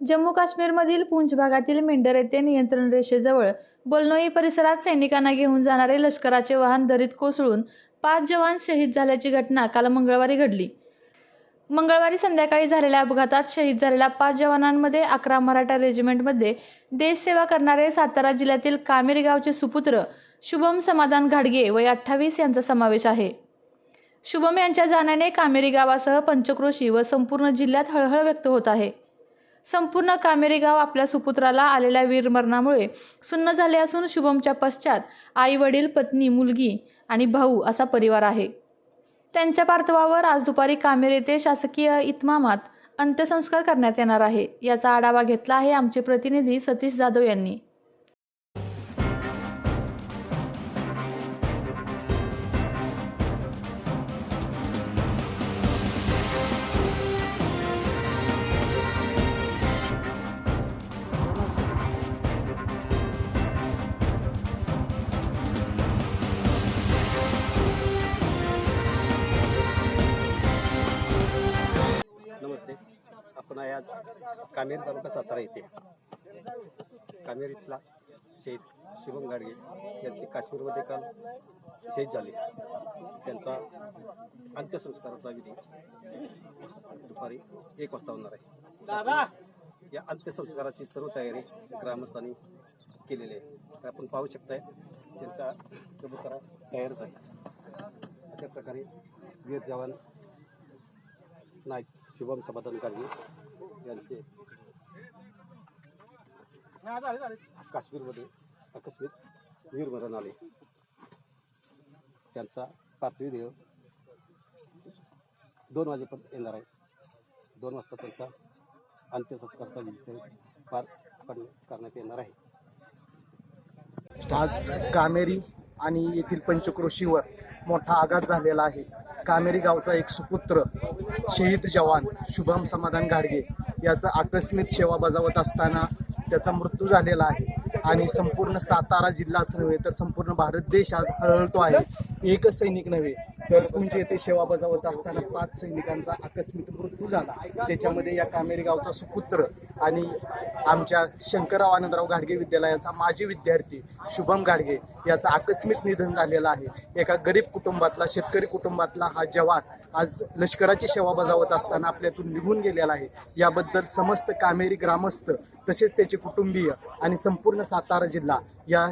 जम्मू काश्मीरमधील पूंछ भागातील मेंढर येथे नियंत्रण रेषेजवळ बलनोई परिसरात सैनिकांना घेऊन जाणारे लष्कराचे वाहन दरीत कोसळून पाच जवान शहीद झाल्याची घटना काल मंगळवारी घडली. मंगळवारी संध्याकाळी झालेल्या अपघातात शहीद झालेल्या पाच जवानांमध्ये अकरा मराठा रेजिमेंटमध्ये देशसेवा करणारे सातारा जिल्ह्यातील कामेरी गावचे सुपुत्र शुभम समाधान घाडगे वय अठ्ठावीस यांचा समावेश आहे. शुभम यांच्या जाण्याने कामेरी गावासह पंचक्रोशी व संपूर्ण जिल्ह्यात हळहळ व्यक्त होत आहे. संपूर्ण कामेरी गाव आपल्या सुपुत्राला आलेल्या वीरमरणामुळे सुन्न झाले असून शुभमच्या पश्चात आई वडील पत्नी मुलगी आणि भाऊ असा परिवार आहे. त्यांच्या पार्थवावर आज दुपारी कामेर येथे शासकीय इतमामात अंत्यसंस्कार करण्यात येणार आहे. याचा आढावा घेतला आहे आमचे प्रतिनिधी सतीश जाधव यांनी. आहे आज कामेर तालुका सातारा येथे. कामेर इथला शहीद शुभम गाडगे यांचे काश्मीरमध्ये काल शहीद झाले. त्यांचा अंत्यसंस्काराचा विधी दुपारी एक वाजता होणार आहे. या अंत्यसंस्काराची सर्व तयारी ग्रामस्थांनी केलेली आहे. तर आपण पाहू शकताय त्यांचा कबुतरा तयारच आहे अशा प्रकारे वीर जवान नाईक शुभम समाधान गाडगे यांचे. काश्मीरमध्ये आकस्मिक वीरमरण आले. त्यांचा पार्थिव देह दोन वाजेपर्यंत येणार आहे. दोन वाजता त्यांचा अंत्यसंस्कारचा विधी पार करण्यात येणार आहे. आज कामेरी आणि येथील पंचक्रोशीवर मोठा आघात झालेला आहे. कामेरी गावचा एक सुपुत्र शहीद जवान शुभम समाधान गाडगे याचा आकस्मिक सेवा बजावत असताना त्याचा मृत्यू झालेला आहे. आणि संपूर्ण सातारा जिल्हाच नव्हे तर संपूर्ण भारत देश आज हळहळतो आहे. एक सैनिक नव्हे तर पुंज येथे सेवा बजावत असताना पाच सैनिकांचा आकस्मिक मृत्यू झाला. त्याच्यामध्ये या कामेरी गावचा सुपुत्र आणि आमच्या शंकरराव आनंदराव घाडगे विद्यालयाचा माजी विद्यार्थी शुभम घाडगे याचा आकस्मिक निधन झालेलं आहे. एका गरीब कुटुंबातला शेतकरी कुटुंबातला हा जवान आज लष्कराची सेवा बजावत असताना आपल्यातून निघून गेलेला आहे. याबद्दल समस्त कामेरी ग्रामस्थ तसेच त्याचे कुटुंबीय आणि संपूर्ण सातारा जिल्हा या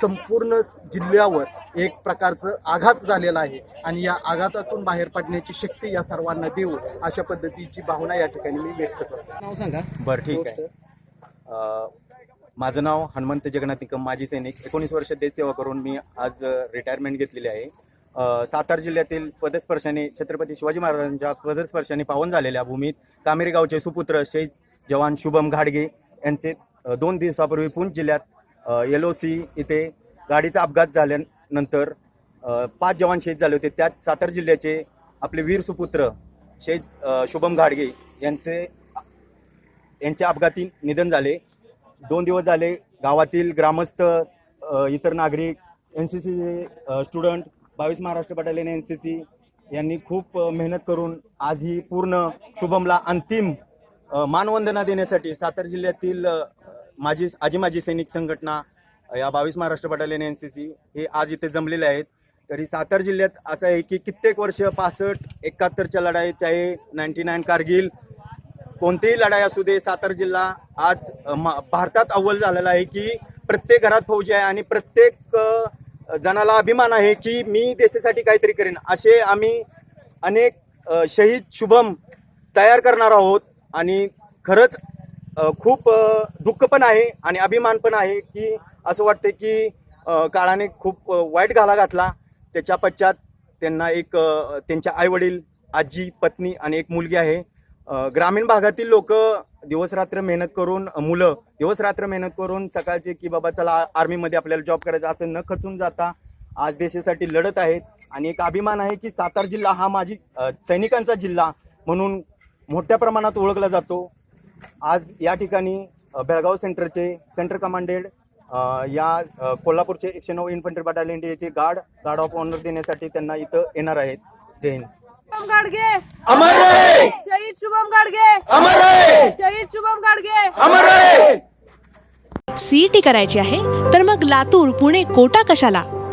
संपूर्ण जिल्ह्यावर एक प्रकारचं आघात झालेला आहे. आणि या आघातातून बाहेर पडण्याची शक्ती या सर्वांना देऊ अशा पद्धतीची भावना या ठिकाणी मी व्यक्त करतो. नाव सांगा. बरं ठीक आहे. अ, माझं नाव हनुमंत जगन्नाथ निकम माजी सैनिक. एकोणीस वर्ष देशसेवा करून मी आज रिटायरमेंट घेतलेली आहे. अ, सातारा जिल्ह्यातील पदस्पर्शाने छत्रपती शिवाजी महाराजांच्या पदस्पर्शाने पावन झालेल्या भूमीत कामेरी गावचे सुपुत्र शहीद जवान शुभम घाडगे यांचे अ, दोन दिवसापूर्वी पुंछ जिल्ह्यात एल ओ सी इथे गाडीचा अपघात झाल्यानंतर पाच जवान शहीद झाले होते. त्यात सातारा जिल्ह्याचे आपले वीर सुपुत्र शहीद शुभम घाडगे यांचे यांच्या अपघाती निधन झाले. दोन दिवस झाले गावातील ग्रामस्थ इतर नागरिक एन सी सी स्टुडंट बावीस Maharashtra battalion N C C यांनी खूप मेहनत करून आज ही पूर्ण शुभमला अंतिम मानवंदना देण्यासाठी सातारा जिल्ह्यातील माझी आजी माझी सैनिक संघटना या बावीस Maharashtra battalion N C C हे आज इथे जमलेले आहेत. तरी सातारा जिल्ह्यात असं आहे की कित्येक वर्ष पासष्ट एकाहत्तरच्या लढाई चाहे नाईन्टी नाईन कारगिल कोणतीही लढाई असू दे सातारा जिल्हा आज म- भारतात अव्वल झालेला आहे की प्रत्येक घरात फौजी आहे आणि प्रत्येक जणाला अभिमान आहे की मी देशासाठी काहीतरी करेन. असे आम्ही अनेक शहीद शुभम तयार करणार आहोत आणि खरंच खूप दुःख पण आहे आणि अभिमान पण आहे की असं वाटतं की काळाने खूप वाईट घाला घातला. त्याच्या पश्चात त्यांना एक त्यांच्या आईवडील आजी पत्नी आणि एक मुलगी आहे. ग्रामीण भागातील लोक दिवसरात्र मेहनत करून मुलं दिवसरात्र मेहनत करून सकाळचे की बाबा चला आर्मीमध्ये आपल्याला जॉब करायचा असं न खचून जाता आज देशासाठी लढत आहेत. आणि एक अभिमान आहे की सातारा जिल्हा हा माझी सैनिकांचा जिल्हा म्हणून मोठ्या प्रमाणात ओळखला जातो. आज या ठिकाणी बेळगाव सेंटरचे सेंटर कमांडेड या कोल्हापूरचे एकशे नऊ इन्फंट्री बटालियन याचे गार्ड गार्ड ऑफ ऑनर देण्यासाठी त्यांना इथं येणार आहेत. जय हिंद. शुभम गाडगे! अमर शहीद शुभम गाडगे! अमर शहीद शुभम गाडगे! अमर सीईटी करायची आहे तर मग लातूर पुणे कोटा कशाला?